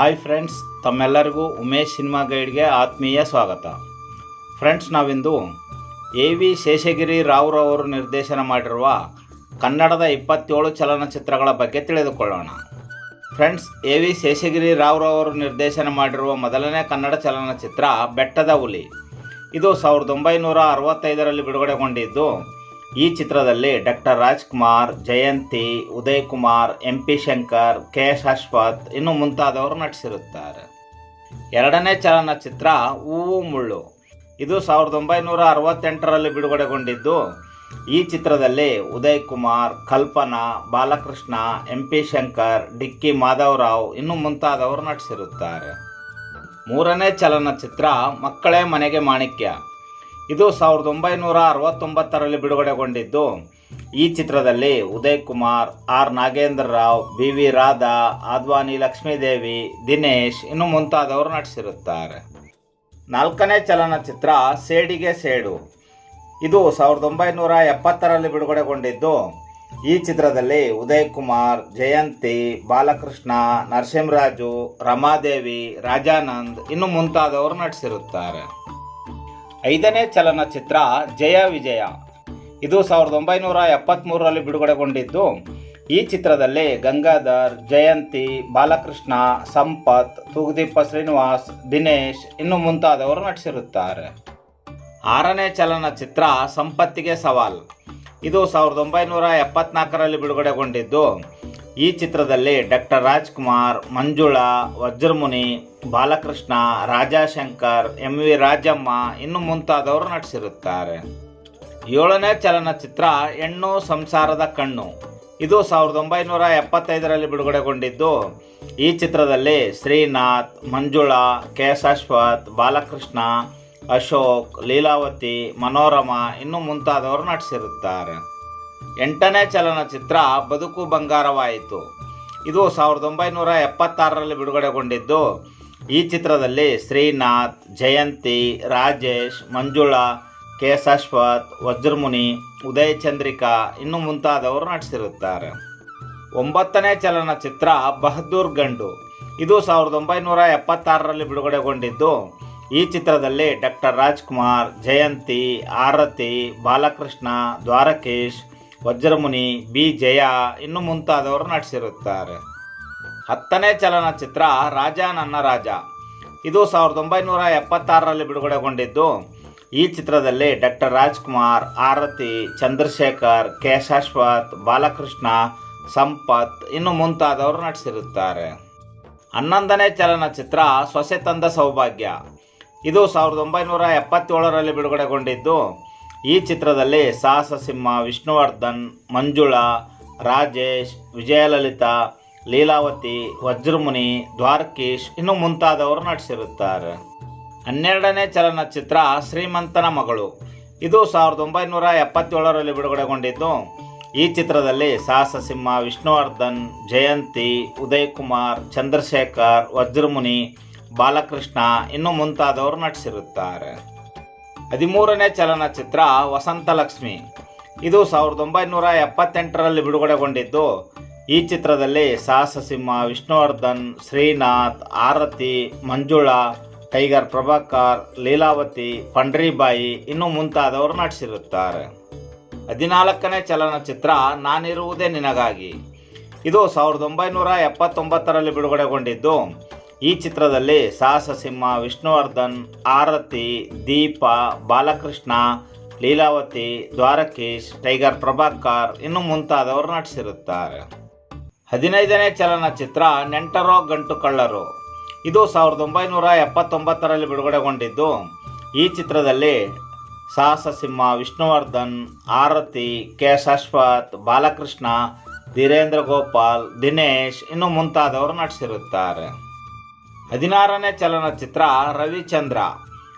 Hi friends ತಮ್ಮೆಲ್ಲರಿಗೂ Umesh cinema ಗೈಡ್ಗೆ ಆತ್ಮೀಯ ಸ್ವಾಗತ. ಫ್ರೆಂಡ್ಸ್ ನಾವಿಂದು ಎ ವಿ ಶೇಷಗಿರಿ ರಾವ್ರವರು ನಿರ್ದೇಶನ ಮಾಡಿರುವ ಕನ್ನಡದ ಇಪ್ಪತ್ತೇಳು ಚಲನಚಿತ್ರಗಳ ಬಗ್ಗೆ ತಿಳಿದುಕೊಳ್ಳೋಣ. ಫ್ರೆಂಡ್ಸ್ ಎ ವಿ ಶೇಷಗಿರಿ ರಾವ್ರವರು ನಿರ್ದೇಶನ ಮಾಡಿರುವ ಮೊದಲನೇ ಕನ್ನಡ ಚಲನಚಿತ್ರ ಬೆಟ್ಟದ ಹುಲಿ. ಇದು ಸಾವಿರದ ಒಂಬೈನೂರ ಅರವತ್ತೈದರಲ್ಲಿ ಬಿಡುಗಡೆಗೊಂಡಿದ್ದು ಈ ಚಿತ್ರದಲ್ಲಿ doctor Rajkumar, Jayanthi Uday Kumar M P Shankar, K S Ashwath ಇನ್ನು ಮುಂತಾದವರು ನಟಿಸಿರುತ್ತಾರೆ. ಎರಡನೇ ಚಲನಚಿತ್ರ ಹೂವು ಮುಳ್ಳು. ಇದು ಸಾವಿರದ ಒಂಬೈನೂರ ಅರವತ್ತೆಂಟರಲ್ಲಿ ಬಿಡುಗಡೆಗೊಂಡಿದ್ದು, ಈ ಚಿತ್ರದಲ್ಲಿ ಉದಯ್ ಕುಮಾರ್ ಕಲ್ಪನಾ, ಬಾಲಕೃಷ್ಣ ಎಂ ಪಿ ಶಂಕರ್, ಡಿಕ್ಕಿ ಮಾಧವರಾವ್ ಇನ್ನು ಮುಂತಾದವರು ನಟಿಸಿರುತ್ತಾರೆ. ಮೂರನೇ ಚಲನಚಿತ್ರ ಮಕ್ಕಳೇ ಮನೆಗೆ ಮಾಣಿಕ್ಯ. ಇದು ಸಾವಿರದ ಒಂಬೈನೂರ ಅರವತ್ತೊಂಬತ್ತರಲ್ಲಿ ಬಿಡುಗಡೆಗೊಂಡಿದ್ದು. ಈ ಚಿತ್ರದಲ್ಲಿ Uday Kumar R Nagendra Rao, B V Radha, Advani Lakshmidevi, Dinesh ಇನ್ನು ಮುಂತಾದವರು ನಟಿಸಿರುತ್ತಾರೆ. ನಾಲ್ಕನೇ ಚಲನಚಿತ್ರ ಸೇಡಿಗೆ ಸೇಡು. ಇದು ಸಾವಿರದ ಒಂಬೈನೂರ ಎಪ್ಪತ್ತರಲ್ಲಿ ಬಿಡುಗಡೆಗೊಂಡಿದ್ದು. ಈ ಚಿತ್ರದಲ್ಲಿ ಉದಯ್ ಕುಮಾರ್ ಜಯಂತಿ, ಬಾಲಕೃಷ್ಣ, ನರಸಿಂಹರಾಜು, ರಮಾದೇವಿ, ರಾಜಾನಂದ್ ಇನ್ನು ಮುಂತಾದವರು ನಟಿಸಿರುತ್ತಾರೆ. ಐದನೇ ಚಲನಚಿತ್ರ ಜಯ ವಿಜಯ. ಇದು ಸಾವಿರದ ಒಂಬೈನೂರ ಎಪ್ಪತ್ತ್ಮೂರರಲ್ಲಿ ಬಿಡುಗಡೆಗೊಂಡಿದ್ದು, ಈ ಚಿತ್ರದಲ್ಲಿ ಗಂಗಾಧರ್, ಜಯಂತಿ, ಬಾಲಕೃಷ್ಣ, ಸಂಪತ್, ತೂಗುದೀಪ ಶ್ರೀನಿವಾಸ್, ದಿನೇಶ್ ಇನ್ನು ಮುಂತಾದವರು ನಟಿಸಿರುತ್ತಾರೆ. ಆರನೇ ಚಲನಚಿತ್ರ ಸಂಪತ್ತಿಗೆ ಸವಾಲ್. ಇದು ಸಾವಿರದ ಒಂಬೈನೂರ ಎಪ್ಪತ್ನಾಲ್ಕರಲ್ಲಿ ಬಿಡುಗಡೆಗೊಂಡಿದ್ದು ಈ ಚಿತ್ರದಲ್ಲಿ doctor Rajkumar, Manjula, Vajramuni, Balakrishna, Rajashankar, M V Rajamma ಇನ್ನು ಮುಂತಾದವರು ನಟಿಸಿರುತ್ತಾರೆ. ಏಳನೇ ಚಲನಚಿತ್ರ ಹೆಣ್ಣು ಸಂಸಾರದ ಕಣ್ಣು. ಇದು ಸಾವಿರದ ಒಂಬೈನೂರ ಎಪ್ಪತ್ತೈದರಲ್ಲಿ ಬಿಡುಗಡೆಗೊಂಡಿದ್ದು, ಈ ಚಿತ್ರದಲ್ಲಿ ಶ್ರೀನಾಥ್, ಮಂಜುಳಾ ಕೆ ಎಸ್ ಅಶ್ವಥ್ ಬಾಲಕೃಷ್ಣ, ಅಶೋಕ್, ಲೀಲಾವತಿ, ಮನೋರಮಾ ಇನ್ನು ಮುಂತಾದವರು ನಟಿಸಿರುತ್ತಾರೆ. ಎಂಟನೇ ಚಲನಚಿತ್ರ ಬದುಕು ಬಂಗಾರವಾಯಿತು. ಇದು ಸಾವಿರದ ಒಂಬೈನೂರ ಎಪ್ಪತ್ತಾರರಲ್ಲಿ ಬಿಡುಗಡೆಗೊಂಡಿದ್ದು. ಈ ಚಿತ್ರದಲ್ಲಿ ಶ್ರೀನಾಥ್, ಜಯಂತಿ, ರಾಜೇಶ್, ಮಂಜುಳಾ ಕೆ ಎಸ್ ವಜ್ರಮುನಿ, ಉದಯ ಚಂದ್ರಿಕಾ ಇನ್ನು ಮುಂತಾದವರು ನಟಿಸಿರುತ್ತಾರೆ. ಒಂಬತ್ತನೇ ಚಲನಚಿತ್ರ ಬಹದ್ದೂರ್ ಗಂಡು. ಇದು ಸಾವಿರದ ಒಂಬೈನೂರ ಎಪ್ಪತ್ತಾರರಲ್ಲಿ ಬಿಡುಗಡೆಗೊಂಡಿದ್ದು. ಈ ಚಿತ್ರದಲ್ಲಿ ಡಾಕ್ಟರ್ ರಾಜ್ಕುಮಾರ್, ಜಯಂತಿ, ಆರತಿ, ಬಾಲಕೃಷ್ಣ, ದ್ವಾರಕೀಶ್ ವಜ್ರಮುನಿ, ಬಿ. ಜಯ ಇನ್ನು ಮುಂತಾದವರು ನಟಿಸಿರುತ್ತಾರೆ. ಹತ್ತನೇ ಚಲನಚಿತ್ರ, ರಾಜ ನನ್ನ ರಾಜ. ಇದು ಸಾವಿರದ ಒಂಬೈನೂರ ಎಪ್ಪತ್ತಾರರಲ್ಲಿ ಬಿಡುಗಡೆಗೊಂಡಿದ್ದು. ಈ ಚಿತ್ರದಲ್ಲಿ ಡಾಕ್ಟರ್ ರಾಜ್ಕುಮಾರ್, ಆರತಿ, ಚಂದ್ರಶೇಖರ್, ಕೆ. ಶಾಶ್ವತ್, ಬಾಲಕೃಷ್ಣ, ಸಂಪತ್ ಇನ್ನು ಮುಂತಾದವರು ನಟಿಸಿರುತ್ತಾರೆ. ಹನ್ನೊಂದನೇ ಚಲನಚಿತ್ರ, ಸೊಸೆ ತಂದ ಸೌಭಾಗ್ಯ. ಇದು ಸಾವಿರದ ಒಂಬೈನೂರ ಎಪ್ಪತ್ತೇಳರಲ್ಲಿ ಬಿಡುಗಡೆಗೊಂಡಿದ್ದು. ಈ ಚಿತ್ರದಲ್ಲಿ ಸಾಹಸ ಸಿಂಹ ವಿಷ್ಣುವರ್ಧನ್, ಮಂಜುಳಾ, ರಾಜೇಶ್, ವಿಜಯಲಲಿತಾ, ಲೀಲಾವತಿ, ವಜ್ರಮುನಿ, ದ್ವಾರಕೀಶ್ ಇನ್ನು ಮುಂತಾದವರು ನಟಿಸಿರುತ್ತಾರೆ. ಹನ್ನೆರಡನೇ ಚಲನಚಿತ್ರ ಶ್ರೀಮಂತನ ಮಗಳು. ಇದು ಸಾವಿರದ ಒಂಬೈನೂರ ಎಪ್ಪತ್ತೇಳರಲ್ಲಿ ಬಿಡುಗಡೆಗೊಂಡಿದ್ದು. ಈ ಚಿತ್ರದಲ್ಲಿ ಸಾಹಸ ಸಿಂಹ ವಿಷ್ಣುವರ್ಧನ್, ಜಯಂತಿ ಉದಯ್ ಕುಮಾರ್ ಚಂದ್ರಶೇಖರ್, ವಜ್ರಮುನಿ, ಬಾಲಕೃಷ್ಣ ಇನ್ನು ಮುಂತಾದವರು ನಟಿಸಿರುತ್ತಾರೆ. ಹದಿಮೂರನೇ ಚಲನಚಿತ್ರ ವಸಂತಲಕ್ಷ್ಮಿ. ಇದು ಸಾವಿರದ ಒಂಬೈನೂರ ಎಪ್ಪತ್ತೆಂಟರಲ್ಲಿ ಬಿಡುಗಡೆಗೊಂಡಿದ್ದು, ಈ ಚಿತ್ರದಲ್ಲಿ ಸಾಹಸ ಸಿಂಹ ವಿಷ್ಣುವರ್ಧನ್, ಶ್ರೀನಾಥ್, ಆರತಿ, ಮಂಜುಳಾ, ಟೈಗರ್ ಪ್ರಭಾಕರ್, ಲೀಲಾವತಿ, ಪಂಡ್ರಿಬಾಯಿ ಇನ್ನು ಮುಂತಾದವರು ನಟಿಸಿರುತ್ತಾರೆ. ಹದಿನಾಲ್ಕನೇ ಚಲನಚಿತ್ರ ನಾನಿರುವುದೇ ನಿನಗಾಗಿ. ಇದು ಸಾವಿರದ ಒಂಬೈನೂರ ಎಪ್ಪತ್ತೊಂಬತ್ತರಲ್ಲಿ ಬಿಡುಗಡೆಗೊಂಡಿದ್ದು ಈ ಚಿತ್ರದಲ್ಲಿ ಸಾಹಸ ಸಿಂಹ ವಿಷ್ಣುವರ್ಧನ್, ಆರತಿ, ದೀಪ, ಬಾಲಕೃಷ್ಣ, ಲೀಲಾವತಿ, ದ್ವಾರಕೀಶ್, ಟೈಗರ್ ಪ್ರಭಾಕರ್ ಇನ್ನು ಮುಂತಾದವರು ನಟಿಸಿರುತ್ತಾರೆ. ಹದಿನೈದನೇ ಚಲನಚಿತ್ರ ನೆಂಟರೋ ಗಂಟು ಕಳ್ಳರು. ಇದು ಸಾವಿರದ ಒಂಬೈನೂರ ಎಪ್ಪತ್ತೊಂಬತ್ತರಲ್ಲಿ ಬಿಡುಗಡೆಗೊಂಡಿದ್ದು. ಈ ಚಿತ್ರದಲ್ಲಿ ಸಾಹಸ ಸಿಂಹ ವಿಷ್ಣುವರ್ಧನ್, ಆರತಿ, ಕೆ ಅಶ್ವಥ್, ಬಾಲಕೃಷ್ಣ, ಧೀರೇಂದ್ರ ಗೋಪಾಲ್, ದಿನೇಶ್ ಇನ್ನು ಮುಂತಾದವರು ನಟಿಸಿರುತ್ತಾರೆ. ಹದಿನಾರನೇ ಚಲನಚಿತ್ರ ರವಿಚಂದ್ರ.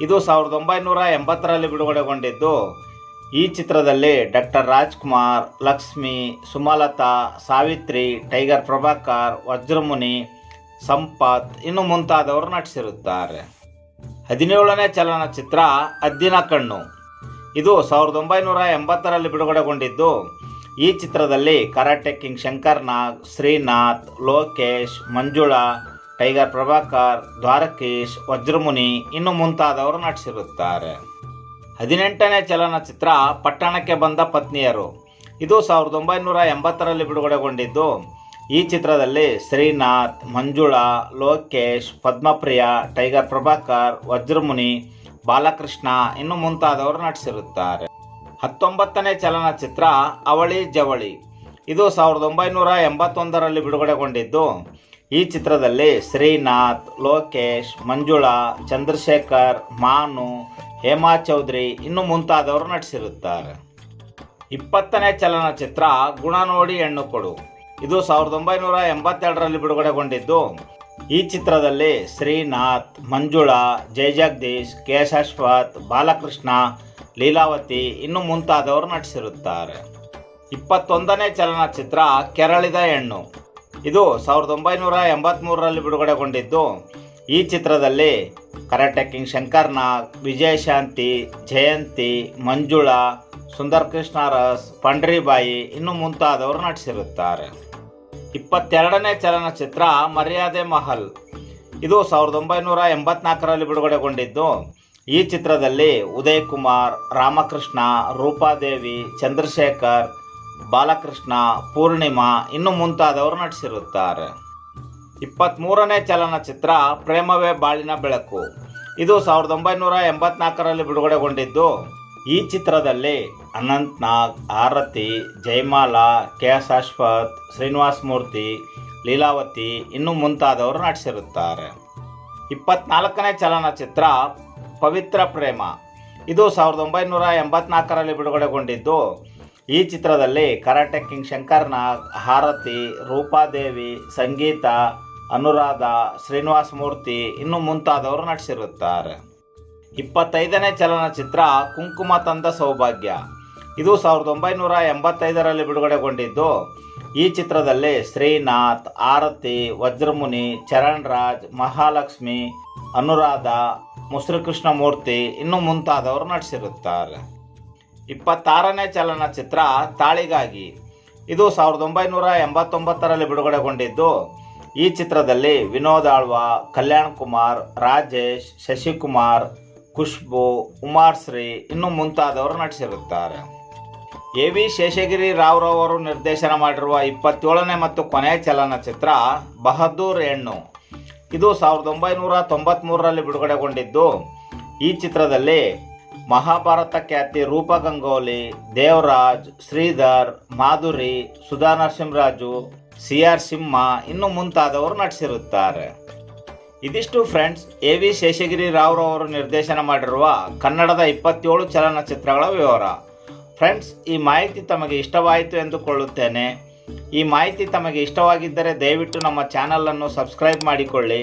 ಇದು ಸಾವಿರದ ಒಂಬೈನೂರ ಎಂಬತ್ತರಲ್ಲಿ ಬಿಡುಗಡೆಗೊಂಡಿದ್ದು. ಈ ಚಿತ್ರದಲ್ಲಿ ಡಾಕ್ಟರ್ ರಾಜ್ಕುಮಾರ್, ಲಕ್ಷ್ಮಿ, ಸುಮಲತಾ, ಸಾವಿತ್ರಿ, ಟೈಗರ್ ಪ್ರಭಾಕರ್, ವಜ್ರಮುನಿ, ಸಂಪತ್ ಇನ್ನು ಮುಂತಾದವರು ನಟಿಸಿರುತ್ತಾರೆ. ಹದಿನೇಳನೇ ಚಲನಚಿತ್ರ ಅದ್ದಿನ ಕಣ್ಣು. ಇದು ಸಾವಿರದ ಒಂಬೈನೂರ ಎಂಬತ್ತರಲ್ಲಿ ಬಿಡುಗಡೆಗೊಂಡಿದ್ದು. ಈ ಚಿತ್ರದಲ್ಲಿ Karate King Shankar Nag Srinath, Lokesh, Manjula Tiger Prabhakar, Dwarakish, Vajramuni ಇನ್ನು ಮುಂತಾದವರು ನಟಿಸಿರುತ್ತಾರೆ. ಹದಿನೆಂಟನೇ ಚಲನಚಿತ್ರ ಪಟ್ಟಣಕ್ಕೆ ಬಂದ ಪತ್ನಿಯರು. ಇದು ಸಾವಿರದ ಒಂಬೈನೂರ ಎಂಬತ್ತರಲ್ಲಿ ಬಿಡುಗಡೆಗೊಂಡಿದ್ದು. ಈ ಚಿತ್ರದಲ್ಲಿ ಶ್ರೀನಾಥ್, ಮಂಜುಳಾ, ಲೋಕೇಶ್, ಪದ್ಮಪ್ರಿಯ, ಟೈಗರ್ ಪ್ರಭಾಕರ್, ವಜ್ರಮುನಿ, ಬಾಲಕೃಷ್ಣ ಇನ್ನು ಮುಂತಾದವರು ನಟಿಸಿರುತ್ತಾರೆ. ಹತ್ತೊಂಬತ್ತನೇ ಚಲನಚಿತ್ರ ಅವಳಿ ಜವಳಿ. ಇದು ಸಾವಿರದ ಒಂಬೈನೂರ ಎಂಬತ್ತೊಂದರಲ್ಲಿ ಬಿಡುಗಡೆಗೊಂಡಿದ್ದು. ಈ ಚಿತ್ರದಲ್ಲಿ ಶ್ರೀನಾಥ್, ಲೋಕೇಶ್, ಮಂಜುಳಾ, ಚಂದ್ರಶೇಖರ್, ಮಾನು, ಹೇಮಾ ಚೌಧರಿ ಇನ್ನು ಮುಂತಾದವರು ನಟಿಸಿರುತ್ತಾರೆ. ಇಪ್ಪತ್ತನೇ ಚಲನಚಿತ್ರ ಗುಣ ನೋಡಿ ಹೆಣ್ಣು ಕೊಡು. ಇದು ಸಾವಿರದ ಒಂಬೈನೂರ ಎಂಬತ್ತೆರಡರಲ್ಲಿ ಬಿಡುಗಡೆಗೊಂಡಿದ್ದು. ಈ ಚಿತ್ರದಲ್ಲಿ ಶ್ರೀನಾಥ್, ಮಂಜುಳಾ ಜಯಜಗದೀಶ್ ಕೆ ಶಾಶ್ವತ್ ಬಾಲಕೃಷ್ಣ, ಲೀಲಾವತಿ ಇನ್ನು ಮುಂತಾದವರು ನಟಿಸಿರುತ್ತಾರೆ. ಇಪ್ಪತ್ತೊಂದನೇ ಚಲನಚಿತ್ರ ಕೆರಳಿದ ಹೆಣ್ಣು. ಇದು ಸಾವಿರದ ಒಂಬೈನೂರ ಎಂಬತ್ತ್ಮೂರರಲ್ಲಿ ಬಿಡುಗಡೆಗೊಂಡಿದ್ದು. ಈ ಚಿತ್ರದಲ್ಲಿ ಕರಾಟೆ ಕಿಂಗ್ ಶಂಕರ್ ನಾಗ್ ವಿಜಯಶಾಂತಿ ಜಯಂತಿ, ಮಂಜುಳಾ ಸುಂದರ್ ಕೃಷ್ಣ ರಸ್, ಪಂಡ್ರಿಬಾಯಿ ಇನ್ನು ಮುಂತಾದವರು ನಟಿಸಿರುತ್ತಾರೆ. ಇಪ್ಪತ್ತೆರಡನೇ ಚಲನಚಿತ್ರ ಮರ್ಯಾದೆ ಮಹಲ್. ಇದು ಸಾವಿರದ ಒಂಬೈನೂರ ಎಂಬತ್ನಾಲ್ಕರಲ್ಲಿ ಬಿಡುಗಡೆಗೊಂಡಿದ್ದು. ಈ ಚಿತ್ರದಲ್ಲಿ ಉದಯ್ ಕುಮಾರ್, ರಾಮಕೃಷ್ಣ ರೂಪಾದೇವಿ ಚಂದ್ರಶೇಖರ್ ಬಾಲಕೃಷ್ಣ ಪೂರ್ಣಿಮಾ ಇನ್ನು ಮುಂತಾದವರು ನಟಿಸಿರುತ್ತಾರೆ. ಇಪ್ಪತ್ತ್ಮೂರನೇ ಚಲನಚಿತ್ರ ಪ್ರೇಮವೇ ಬಾಳಿನ ಬೆಳಕು. ಇದು ಸಾವಿರದ ಒಂಬೈನೂರ ಎಂಬತ್ನಾಲ್ಕರಲ್ಲಿ ಬಿಡುಗಡೆಗೊಂಡಿದ್ದು, ಈ ಚಿತ್ರದಲ್ಲಿ ಅನಂತ್ನಾಗ್, ಆರತಿ, ಜಯಮಾಲಾ ಕೆ ಎಸ್ ಅಶ್ವಥ್ ಶ್ರೀನಿವಾಸ್ ಮೂರ್ತಿ, ಲೀಲಾವತಿ ಇನ್ನು ಮುಂತಾದವರು ನಟಿಸಿರುತ್ತಾರೆ. ಇಪ್ಪತ್ನಾಲ್ಕನೇ ಚಲನಚಿತ್ರ ಪವಿತ್ರ ಪ್ರೇಮ. ಇದು ಸಾವಿರದ ಒಂಬೈನೂರ ಎಂಬತ್ನಾಲ್ಕರಲ್ಲಿ ಬಿಡುಗಡೆಗೊಂಡಿದ್ದು ಈ ಚಿತ್ರದಲ್ಲಿ ಕರಾಟೆ ಕಿಂಗ್ ಶಂಕರ್ ನಾಗ್ ಹಾರತಿ, ರೂಪಾದೇವಿ, ಸಂಗೀತ, ಅನುರಾಧ, ಶ್ರೀನಿವಾಸ್ ಮೂರ್ತಿ ಇನ್ನು ಮುಂತಾದವರು ನಟಿಸಿರುತ್ತಾರೆ. ಇಪ್ಪತ್ತೈದನೇ ಚಲನಚಿತ್ರ ಕುಂಕುಮ ತಂದ ಸೌಭಾಗ್ಯ. ಇದು ಸಾವಿರದ ಒಂಬೈನೂರ ಎಂಬತ್ತೈದರಲ್ಲಿ ಬಿಡುಗಡೆಗೊಂಡಿದ್ದು, ಈ ಚಿತ್ರದಲ್ಲಿ ಶ್ರೀನಾಥ್, ಆರತಿ, ವಜ್ರಮುನಿ ಚರಣ್ ರಾಜ್ ಮಹಾಲಕ್ಷ್ಮಿ, ಅನುರಾಧ ಮುಸ್ರಿಕೃಷ್ಣಮೂರ್ತಿ ಕೃಷ್ಣಮೂರ್ತಿ ಇನ್ನು ಮುಂತಾದವರು ನಟಿಸಿರುತ್ತಾರೆ. ಇಪ್ಪತ್ತಾರನೇ ಚಲನಚಿತ್ರ ತಾಳಿಗಾಗಿ. ಇದು ಸಾವಿರದ ಒಂಬೈನೂರ ಎಂಬತ್ತೊಂಬತ್ತರಲ್ಲಿ ಬಿಡುಗಡೆಗೊಂಡಿದ್ದು. ಈ ಚಿತ್ರದಲ್ಲಿ ವಿನೋದ್ ಆಳ್ವ, ಕಲ್ಯಾಣ್ ಕುಮಾರ್, ರಾಜೇಶ್, ಶಶಿಕುಮಾರ್, ಖುಷ್ಬು ಉಮಾರ್ಶ್ರೀ ಇನ್ನು ಮುಂತಾದವರು ನಟಿಸಿರುತ್ತಾರೆ. ಎ ವಿ ಶೇಷಗಿರಿ ರಾವ್ರವರು ನಿರ್ದೇಶನ ಮಾಡಿರುವ ಇಪ್ಪತ್ತೇಳನೇ ಮತ್ತು ಕೊನೆಯ ಚಲನಚಿತ್ರ ಬಹದ್ದೂರ್ ಹೆಣ್ಣು. ಇದು ಸಾವಿರದ ಒಂಬೈನೂರ ತೊಂಬತ್ತ್ಮೂರರಲ್ಲಿ ಬಿಡುಗಡೆಗೊಂಡಿದ್ದು. ಈ ಚಿತ್ರದಲ್ಲಿ ಮಹಾಭಾರತ ಖ್ಯಾತಿ ರೂಪ ಗಂಗೋಲಿ ದೇವರಾಜ್, ಶ್ರೀಧರ್, ಮಾಧುರಿ ಸುಧಾ ನರಸಿಂಹರಾಜು ಸಿ ಆರ್ ಸಿಂಹ ಇನ್ನು ಮುಂತಾದವರು ನಟಿಸಿರುತ್ತಾರೆ. ಇದಿಷ್ಟು ಫ್ರೆಂಡ್ಸ್, ಎ ವಿ ಶೇಷಗಿರಿ ರಾವ್ರವರು ನಿರ್ದೇಶನ ಮಾಡಿರುವ ಕನ್ನಡದ ಇಪ್ಪತ್ತೇಳು ಚಲನಚಿತ್ರಗಳ ವಿವರ. ಫ್ರೆಂಡ್ಸ್, ಈ ಮಾಹಿತಿ ತಮಗೆ ಇಷ್ಟವಾಯಿತು ಎಂದುಕೊಳ್ಳುತ್ತೇನೆ. ಈ ಮಾಹಿತಿ ತಮಗೆ ಇಷ್ಟವಾಗಿದ್ದರೆ ದಯವಿಟ್ಟು ನಮ್ಮ ಚಾನಲನ್ನು ಸಬ್ಸ್ಕ್ರೈಬ್ ಮಾಡಿಕೊಳ್ಳಿ.